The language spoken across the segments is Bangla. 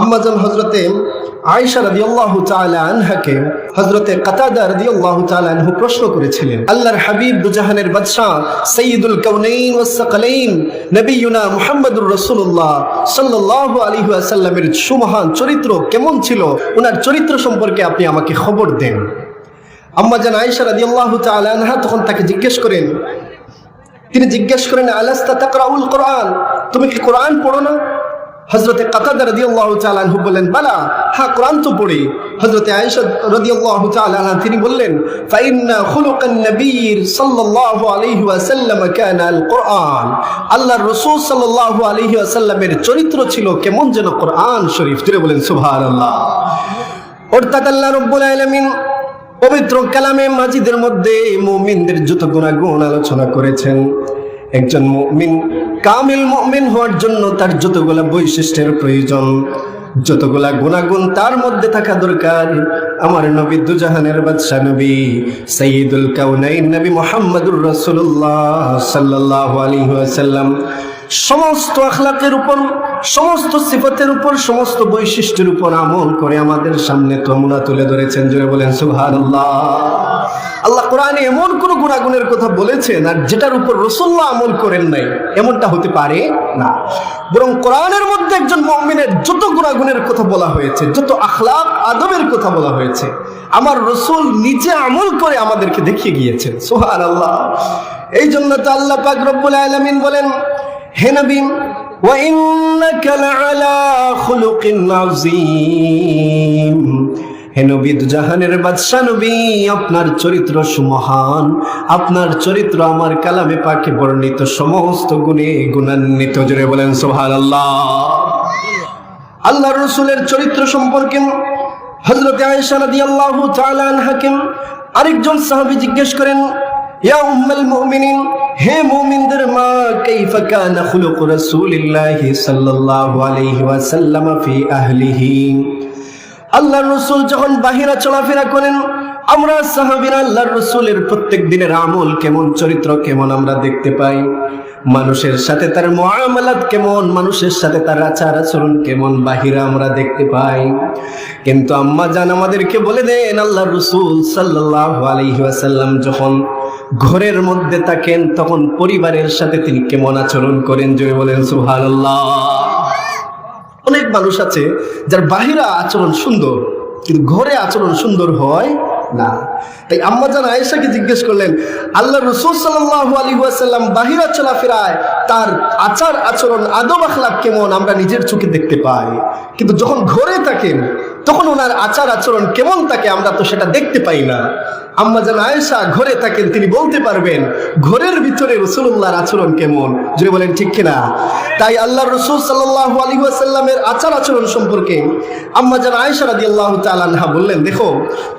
আম্মাজান হজরতে আয়েশা রাদিয়াল্লাহু তাআলা আনহাকে হযরতে কাতাদা রাদিয়াল্লাহু তাআলা আনহু প্রশ্ন করেছিলেন, আল্লাহর হাবিব দুজাহানের বাদশা সাইয়্যিদুল কাউনাইন ওয়াস নবিয়ুনা মুহাম্মদুর রাসূলুল্লাহ সাল্লাল্লাহু আলাইহি ওয়াসাল্লামের সুমহান চরিত্র কেমন ছিল? ওনার চরিত্র সম্পর্কে আপনি আমাকে খবর দেন। আম্মাজান আয়েশা রাদিয়াল্লাহু তাআলা আনহা তখন তাকে জিজ্ঞেস করেন, তিনি জিজ্ঞেস করেন, আলাস্তা তাকরাউল কোরআন? তুমি কি কোরআন পড়ো না? হজরতে কাতাদা রাদিয়াল্লাহু তাআলা আনহু বললেন, বালা হা কোরআন তো পড়ি। হজরতে আয়েশা রাদিয়াল্লাহু তাআলা আনহা, তিনি বললেন, ফাইন্না খুলুকান নবীর সাল্লাল্লাহু আলাইহি ওয়াসাল্লাম কানা আল কোরআন আল্লাহর রাসূল সাল্লাল্লাহু আলাইহি চরিত্র ছিল কেমন যেন কোরআন শরীফ। তিনি বলেন, সুবহানাল্লাহ। অর্থাৎ আল্লাহ রব্বুল আলামিন পবিত্র কালামে মাজিদের মধ্যে মুমিনদের যত গুণাগুণ আলোচনা করেছেন, একজন মুমিন কামিল মুমিন হওয়ার জন্য তার যতগুলা বৈশিষ্ট্যের প্রয়োজন, যতগুলা গুণাগুণ তার মধ্যে থাকা দরকার। আমার নবী দুজাহানের বাদশা নবী সঈদুল কাউনাইন নবী মোহাম্মদুর রাসূলুল্লাহ সাল্লাল্লাহু আলাইহি ওয়াসাল্লাম। সমস্ত আখলাকের উপর, সমস্ত সিফতের উপর, সমস্ত বৈশিষ্ট্যের উপর আমল করে আমাদের সামনে তমুনা তুলে ধরেছেন। জুড়ে বলেন, সুবহানাল্লাহ। আল্লাহ কোরআনে এমন কোন গুণাগুণের কথা বলেছেন আর যেটার উপর রসুল্লাহ আমল করেন নাই এমনটা হতে পারে না বরং কোরআনের মধ্যে একজন মমিনের যত গুণাগুণের কথা বলা হয়েছে যত আখলাক আদবের কথা বলা হয়েছে আমার রসুল নিজে আমল করে আমাদেরকে দেখিয়ে গিয়েছেন সোহান আল্লাহ এই জন্য তো আল্লাহ পাক রব্বুল আলামিন বলেন হে নবী وإنك لعلى خلق عظيم হে নবী জাহানের বাদশা নবী, আপনার চরিত্র সুমহান। আপনার চরিত্র আমার কালামে পাকে বর্ণিত সমস্ত গুণে গুণান্বিত। জোরে বলেন সোহান আল্লাহ আল্লাহ রসুলের চরিত্র সম্পর্কে হজরত আয়েশা রাদিয়াল্লাহু তাআলা আনহাকে আরেকজন সাহাবী জিজ্ঞেস করেন, ইয়া উম্মুল মুমিনিন, হে মুমিনদের মা, কাইফা কানা খুলুক রাসূলিল্লাহি সাল্লাল্লাহু আলাইহি ওয়াসাল্লাম ফি আহলিহি? আল্লাহ রসুল যখন বাহিরা চলাফেরা করেন, আমরা সাহাবিরা আল্লাহ রসুলের প্রত্যেক দিনের আমল কেমন, চরিত্র কেমন আমরা দেখতে পাই। মানুষের সাথে তার মহামালাত কেমন, মানুষের সাথে তার আচার আচরণ কেমন, বাহিরা আমরা দেখতে পাই। কিন্তু আম্মা জান আমাদেরকে বলে দেন আল্লাহ রসুল সাল্লাহ আলহিহাসাল্লাম যখন ঘরের মধ্যে থাকেন, তখন পরিবারের সাথে তিনি কেমন আচরণ করেন জয় বলেন সুহান অনেক মানুষ আছে যার বাহিরা আচরণ সুন্দর, কিন্তু ঘরে আচরণ সুন্দর হয় না। তাই আম্মা জান আয়েশাকে জিজ্ঞেস করলেন, আল্লাহ রসুল সাল্লাল্লাহু আলী ওয়াসাল্লাম বাহিরা চলাফেরায় তার আচার আচরণ আদব আখলাপ কেমন? আমরা নিজের চোখে দেখতে পাই। কিন্তু যখন ঘরে থাকেন তখন ওনার আচার আচরণ কেমন থাকে আমরা তো সেটা দেখতে পাই না। আম্মা জান আয়েশা ঘরে থাকেন, তিনি বলতে পারবেন, ঘরের ভিতরে রসুল্লাহর আচরণ কেমন? যদি বলেন, ঠিক কিনা? তাই আল্লাহ রসুল সাল্লাহ আলী আসাল্লামের আচার আচরণ সম্পর্কে আম্মা জান আয়েশা রাদি আল্লাহ তালাহা বললেন, দেখো,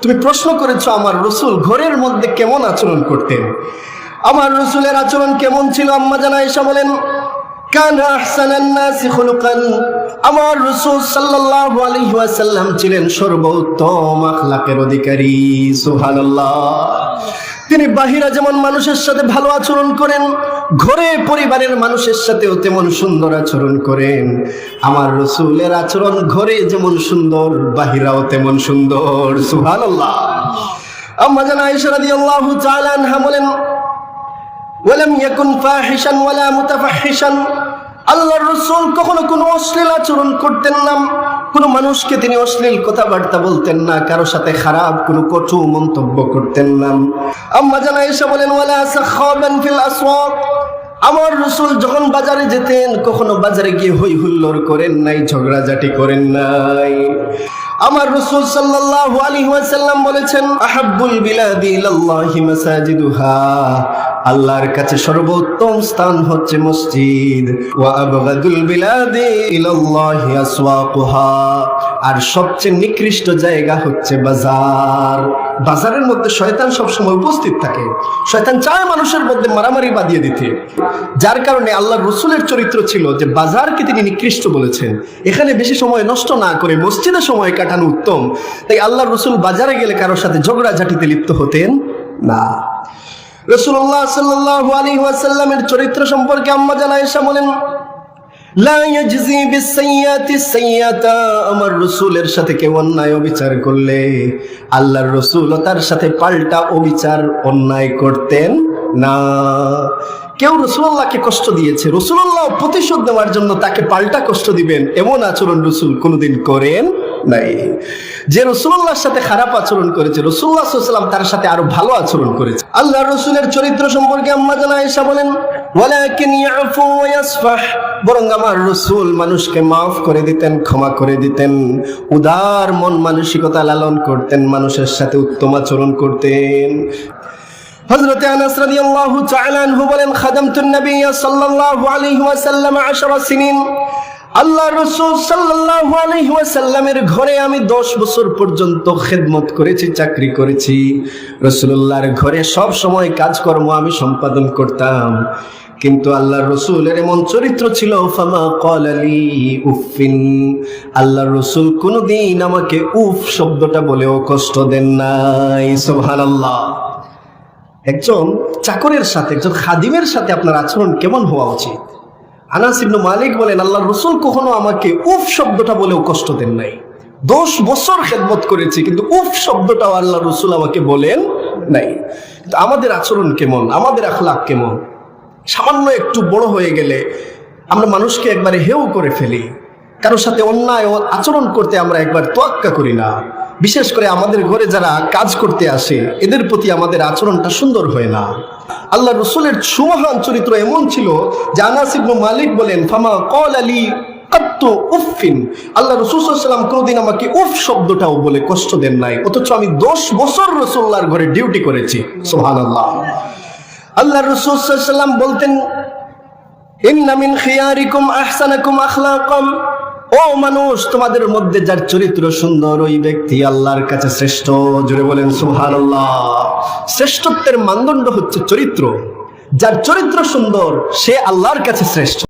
তুমি প্রশ্ন করেছ আমার রসুল ঘরের মধ্যে কেমন আচরণ করতেন? আমার রসুলের আচরণ কেমন ছিল? আম্মা জান আয়েশা বলেন কান আহসানান নাসি খুলুকান। আমার রাসূল সাল্লাল্লাহু আলাইহি ওয়াসাল্লাম ছিলেন সর্বোত্তম আখলাকের অধিকারী, সুবহানাল্লাহ। তিনি বাহিরা যেমন মানুষের সাথে ভালো আচরণ করেন, ঘরে পরিবারের মানুষের সাথেও তেমন সুন্দর আচরণ করেন। আমার রসুলের আচরণ ঘরে যেমন সুন্দর, বাহিরাও তেমন সুন্দর, সুবহানাল্লাহ। আম্মা জান আয়েশা রাদিয়াল্লাহু তাআলা আনহা বলেন ওয়ালাম ইয়াকুন ফাহিশান ওয়ালা মুতাফাহিশান। আল্লাহর রাসূল কখনো কোনো অশ্লীল আচরণ করতেন না। কোনো মানুষকে তিনি অশ্লীল কথাবার্তা বলতেন না। কারও সাথে খারাপ কোনো কটু মন্তব্য করতেন না। আম্মা জানা এসে বলেন, ওয়ালা সাখাবান ফিল আসওয়াক। আমার রসুল যখন বাজারে যেতেন, কখনো বাজারে গিয়ে হই হুল্লোড় করেন নাই, ঝগড়াঝাটি করেন নাই। আমার রসুল সাল্লাল্লাহু আলাইহি ওয়াসাল্লাম বলেছেন, আহাব্বুল বিলাদি ইলাল্লাহি মাসাজিদুহা। আল্লাহর কাছে সর্বোত্তম স্থান হচ্ছে মসজিদ। ওয়া বিলাদি ইলাল্লাহি আসওয়াকুহা। আর সবচেয়ে নিকৃষ্ট জায়গা হচ্ছে বাজার। বাজারের মধ্যে শয়তান সবসময় উপস্থিত থাকে। শয়তান চায় মানুষের মধ্যে মারামারি বাঁধিয়ে দিতে। যার কারণে আল্লাহ রসুলের চরিত্র ছিল যে বাজারকে তিনি নিকৃষ্ট বলেছেন। এখানে বেশি সময় নষ্ট না করে মসজিদে সময় কাটানো উত্তম। তাই আল্লাহ রসুল বাজারে গেলে কারোর সাথে ঝগড়া ঝাঁটিতে লিপ্ত হতেন না। রসুল্লাহ সাল্লাহ আলী ওয়াসাল্লামের চরিত্র সম্পর্কে আম্মা জানা এসা বলেন আমার রসুলের সাথে কেউ অন্যায় অবিচার করলে আল্লাহর রসুল তার সাথে পাল্টা অবিচার অন্যায় করতেন না। কেউ রসুল্লাহকে কষ্ট দিয়েছে রসুল্লাহ প্রতিশোধ নেওয়ার জন্য তাকে পাল্টা কষ্ট দিবেন, এমন আচরণ রসুল কোনোদিন করেন নাই। যে রসুল্লাহর সাথে খারাপ আচরণ করেছে রসুল্লাহ তার সাথে আরও ভালো আচরণ করেছে। আল্লাহ রসুলের চরিত্র সম্পর্কে আম্মা জানা এসা বলেন বরং আমার রসুল মানুষকে মাফ করে দিতেন, ক্ষমা করে দিতেন, উদার মন মানসিকতা লালন করতেন, মানুষের সাথে উত্তম আচরণ করতেন। হযরত আনাস রাদিয়াল্লাহু তাআলা আনহু বলেন, খাদামতুন নবী সাল্লাল্লাহু আলাইহি ওয়াসাল্লাম 10 সিনিন। আল্লাহ রসুল ওয়াসাল্লামের ঘরে আমি 10 বছর পর্যন্ত খেদমত করেছি, চাকরি করেছি। রসুল্লাহর ঘরে সব সময় কাজকর্ম আমি সম্পাদন করতাম। কিন্তু আল্লাহ রসুলের এমন চরিত্র ছিল আল্লাহ রসুল কোনোদিন আমাকে উফ শব্দটা বলেও কষ্ট দেন নাই, সুবহানাল্লাহ। একজন চাকরের সাথে, একজন খাদিমের সাথে আপনার আচরণ কেমন হওয়া উচিত? আনাস ইবনু মালিক বলেন, আল্লাহ রসুল কখনো আমাকে উফ শব্দটা বলেও কষ্ট দেন নাই। দশ বছর খেদমত করেছি, কিন্তু উফ শব্দটাও আল্লাহ রসুল আমাকে বলেন নাই। আমাদের আচরণ কেমন? আমাদের আখলাক কেমন? সামান্য একটু বড় হয়ে গেলে আমরা মানুষকে একবারে হেউ করে ফেলি। কারোর সাথে অন্যায় আচরণ করতে আমরা একবার তোয়াক্কা করি না। বিশেষ করে আমাদের ঘরে যারা কাজ করতে আসে, এদের প্রতি আমাদের আচরণটা সুন্দর হয় না। আল্লাহ রসুলের সুমহান চরিত্র এমন ছিল যে আনাস মালিক বলেন, ফামা কল আলী আল্লাহ রসুলাম কোনোদিন আমাকে উফ শব্দটাও বলে কষ্ট দেন নাই, অথচ আমি দশ বছর রসুল্লাহর ঘরে ডিউটি করেছি। সোহান আল্লাহ আল্লাহ রসুলাম বলতেন, ইন্না মিন খিয়ারিকুম আহসানাকুম আখলাকাম। ও মানুষ, তোমাদের মধ্যে যার চরিত্র সুন্দর, ওই ব্যক্তি আল্লাহর কাছে শ্রেষ্ঠ। জুড়ে বলেন, সুবহানাল্লাহ। শ্রেষ্ঠত্বের মানদণ্ড হচ্ছে চরিত্র। যার চরিত্র সুন্দর, সে আল্লাহর কাছে শ্রেষ্ঠ।